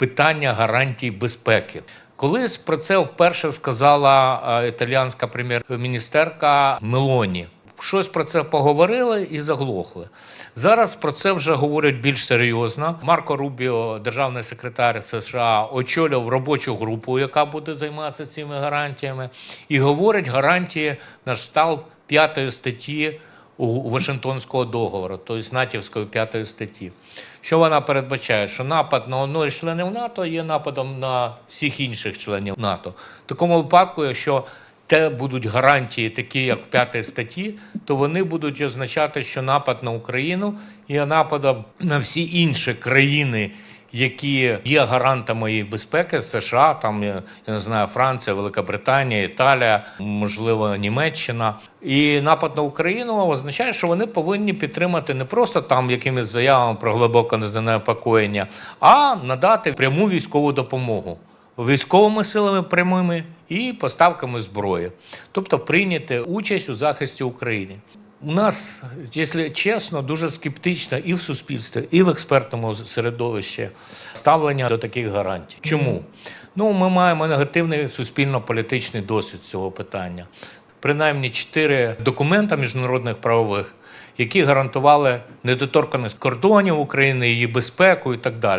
питання гарантій безпеки. Колись про це вперше сказала е, італіянська прем'єр-міністерка Мелоні. Щось про це поговорили і заглохли. Зараз про це вже говорять більш серйозно. Марко Рубіо, державний секретар США, очолював робочу групу, яка буде займатися цими гарантіями, і говорить гарантії на штал п'ятої статті у Вашингтонського договору, тобто натівської п'ятої статті. Що вона передбачає? Що напад на одного із членів НАТО є нападом на всіх інших членів НАТО. В такому випадку, якщо те будуть гарантії, такі як в п'ятій статті, то вони будуть означати, що напад на Україну є нападом на всі інші країни, які є гарантами її безпеки, США, там я не знаю, Франція, Велика Британія, Італія, можливо, Німеччина. І напад на Україну означає, що вони повинні підтримати не просто там якимись заявами про глибоке занепокоєння, а надати пряму військову допомогу військовими силами прямими і поставками зброї, тобто прийняти участь у захисті України. У нас, якщо чесно, дуже скептично і в суспільстві, і в експертному середовищі ставлення до таких гарантій. Чому? Ну, ми маємо негативний суспільно-політичний досвід цього питання. Принаймні чотири документа міжнародних правових, які гарантували недоторканість кордонів України, її безпеку і так далі.